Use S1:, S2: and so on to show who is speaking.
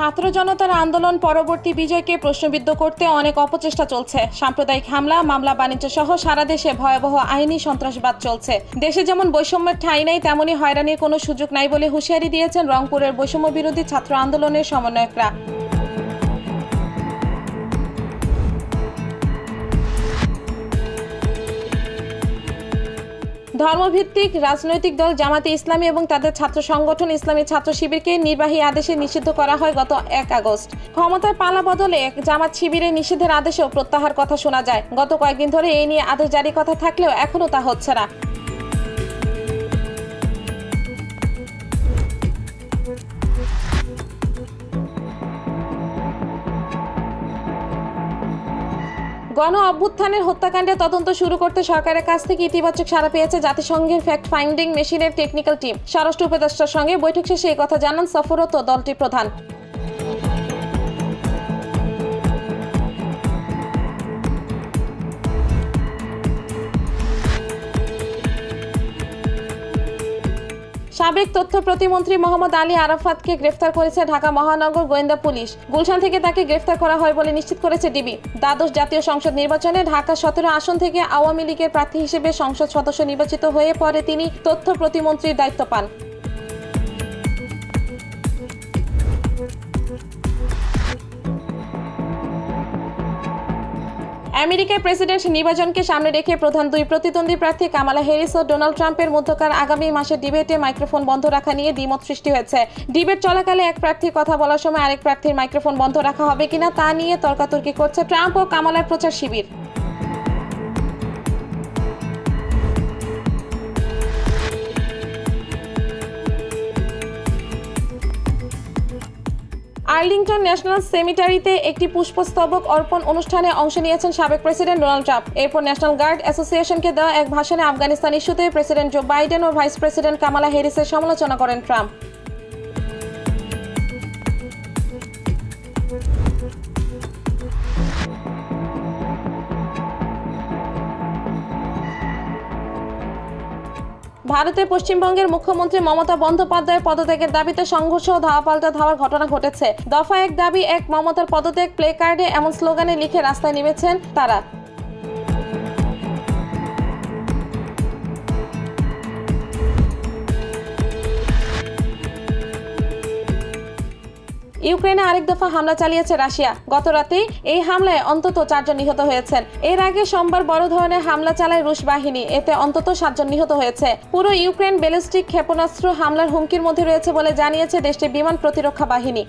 S1: ছাত্র জনতার আন্দোলন পরবর্তী বিজয়কে প্রশ্নবিদ্ধ করতে অনেক অপচেষ্টা চলছে। সাম্প্রদায়িক হামলা, মামলা বাণিজ্য সহ সারা দেশে ভয়াবহ আইনি সন্ত্রাসবাদ চলছে। দেশে যেমন বৈষম্যের ঠাঁই নেই তেমনই হয়রানির কোনো সুযোগ নাই বলে হুঁশিয়ারি দিয়েছেন রংপুরের বৈষম্য বিরোধী ছাত্র আন্দোলনের সমন্বয়করা। ধর্মভিত্তিক রাজনৈতিক দল জামাতে ইসলামী এবং তাদের ছাত্র সংগঠন ইসলামী ছাত্র শিবিরকে নির্বাহী আদেশে নিষিদ্ধ করা হয় গত এক আগস্ট। ক্ষমতার পালা বদলে জামাত শিবিরে নিষেধের আদেশেও প্রত্যাহার কথা শোনা যায়। গত কয়েকদিন ধরে এই নিয়ে আদেশ জারি কথা থাকলেও এখনও তা হচ্ছে না। গণ অভ্যুত্থানের হত্যাকাণ্ডে তদন্ত শুরু করতে সরকারের কাছ থেকে ইতিবাচক সাড়া পেয়েছে জাতিসংঘের ফ্যাক্ট ফাইন্ডিং মেশিনের টেকনিক্যাল টিম স্বরাষ্ট্র উপদেষ্টার সঙ্গে বৈঠক শেষে কথা জানান সফরত দলটির প্রধান। সাবেক তথ্য প্রতিমন্ত্রী মোহাম্মদ আলী আরাফাতকে গ্রেফতার করেছে ঢাকা মহানগর গোয়েন্দা পুলিশ। গুলশান থেকে তাকে গ্রেফতার করা হয় বলে নিশ্চিত করেছে ডিবি। দ্বাদশ জাতীয় সংসদ নির্বাচনে ঢাকা সতেরো আসন থেকে আওয়ামী লীগের প্রার্থী হিসেবে সংসদ সদস্য নির্বাচিত হয়ে পরে তিনি তথ্য প্রতিমন্ত্রীর দায়িত্ব পান। আমেরিকার প্রেসিডেন্ট নির্বাচনকে সামনে রেখে প্রধান দুই প্রতিদ্বন্দ্বী প্রার্থী কামালা হ্যারিস ও ডোনাল্ড ট্রাম্পের মধ্যকার আগামী মাসে ডিবেটে মাইক্রোফোন বন্ধ রাখা নিয়ে দ্বিমত সৃষ্টি হয়েছে। ডিবেট চলাকালে এক প্রার্থীর কথা বলার সময় আরেক প্রার্থীর মাইক্রোফোন বন্ধ রাখা হবে কিনা তা নিয়ে তর্কাতর্কি করছে ট্রাম্প ও কামালার প্রচার শিবির। আর্লিংটন ন্যাশনাল সেমিটারিতে একটি পুষ্পস্তবক অর্পণ অনুষ্ঠানে অংশ নিয়েছেন সাবেক প্রেসিডেন্ট ডোনাল্ড ট্রাম্প। এরপর ন্যাশনাল গার্ড অ্যাসোসিয়েশনকে দেওয়া এক ভাষণে আফগানিস্তান ইস্যুতে প্রেসিডেন্ট জো বাইডেন ও ভাইস প্রেসিডেন্ট কামালা হ্যারিসের সমালোচনা করেন ট্রাম্প। ভারতের পশ্চিমবঙ্গের মুখ্যমন্ত্রী মমতা বন্দ্যোপাধ্যায়ের পদত্যাগের দাবিতে সংঘর্ষ ও ধাওয়া পাল্টা ধাওয়ার ঘটনা ঘটেছে। দফা এক দাবি এক মমতার পদত্যাগ, প্লে কার্ডে এমন স্লোগানে লিখে রাস্তায় নেমেছেন তারা। ইউক্রেনে আরেক দফা হামলা চালিয়েছে রাশিয়া। গত রাতে এই হামলায় অন্তত চারজন নিহত হয়েছেন। এর আগে সোমবার বড় ধরনের হামলা চালায় রুশ বাহিনী। এতে অন্তত সাতজন নিহত হয়েছে। পুরো ইউক্রেন ব্যালিস্টিক ক্ষেপণাস্ত্র হামলার হুমকির মধ্যে রয়েছে বলে জানিয়েছে দেশটির বিমান প্রতিরক্ষা বাহিনী।